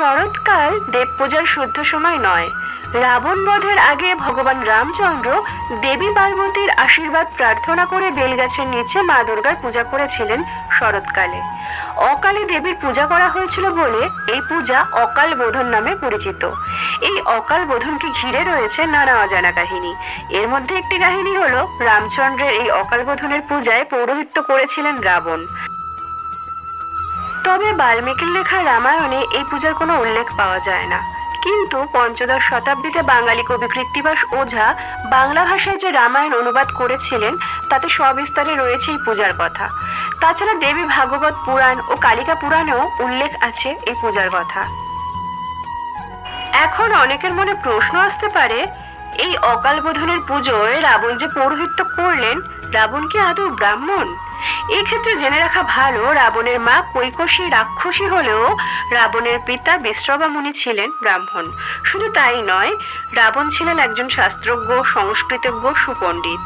শরৎকাল দেব পূজার শুদ্ধ সময় নয়। রাবণ বধের আগে ভগবান রামচন্দ্র দেবী পার্বতীর আশীর্বাদ প্রার্থনা করে বেলগাছের নিচে মা দুর্গার পূজা করেছিলেন শরৎকালে। অকালে দেবীর পূজা করা হয়েছিল বলে এই পূজা অকাল বোধন নামে পরিচিত। এই অকাল বোধনকে ঘিরে রয়েছে নানা অজানা কাহিনী। এর মধ্যে একটি কাহিনী হলো, রামচন্দ্রের এই অকাল বোধনের পূজায় পৌরোহিত্য করেছিলেন রাবণ। তবে বাল্মীকির লেখা রামায়ণে এই পূজার কোনো উল্লেখ পাওয়া যায় না। কিন্তু পঞ্চদশ শতাব্দীতে বাঙালি কবি কৃত্তিবাস ওঝা বাংলা ভাষায় যে রামায়ণ অনুবাদ করেছিলেন, তাতে সবিস্তারে রয়েছে এই পূজার কথা। তাছাড়া দেবী ভাগবত পুরাণ ও কালিকা পুরাণেও উল্লেখ আছে এই পূজার কথা। এখন অনেকের মনে প্রশ্ন আসতে পারে, এই অকাল বোধনের পুজোয় রাবণ যে পৌরোহিত্য করলেন, রাবণ কি আদৌ ব্রাহ্মণ? এই ক্ষেত্রে জেনে রাখা ভালো, রাবণের মা কৈকশী রাক্ষসী হলেও রাবণের পিতা বিশ্রবা মুনি ছিলেন ব্রাহ্মণ। শুধু তাই নয়, রাবণ ছিলেন একজন শাস্ত্রজ্ঞ, সংস্কৃতজ্ঞ, সুপণ্ডিত।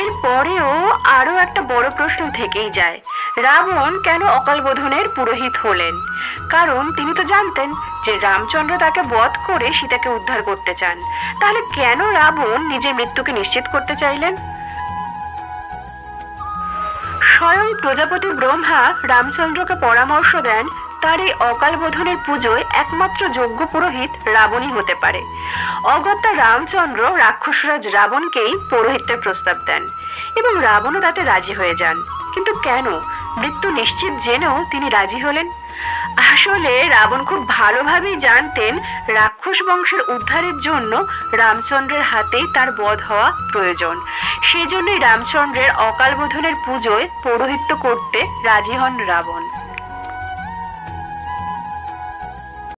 এরপরেও আরও একটা বড় প্রশ্ন থেকেই যায়, রাবণ কেন অকাল বোধনের পুরোহিত হলেন? কারণ তিনি তো জানতেন যে রামচন্দ্র তাকে বধ করে সীতাকে উদ্ধার করতে চান। তাহলে কেন রাবণ নিজের মৃত্যুকে নিশ্চিত করতে চাইলেন? স্বয়ং প্রজাপতি ব্রহ্মা রামচন্দ্রকে পরামর্শ দেন তার এই অকাল বোধনের পুজোয় একমাত্র যোগ্য পুরোহিত রাবণই হতে পারে। অগত্যা রামচন্দ্র রাক্ষসরাজ রাবণকেই পৌরোহিত্যের প্রস্তাব দেন এবং রাবণও তাতে রাজি হয়ে যান। কিন্তু কেন? মৃত্যু নিশ্চিত জেনেও তিনি রাজি হলেন। আসলে রাবণ খুব ভালোভাবেই জানতেন রাক্ষস বংশের উদ্ধারের জন্য রামচন্দ্রের হাতেই তার বধ হওয়া প্রয়োজন। সেই জন্যই রামচন্দ্রের অকালবোধনের পুজোয় পৌরোহিত্য করতে রাজি হন রাবণ।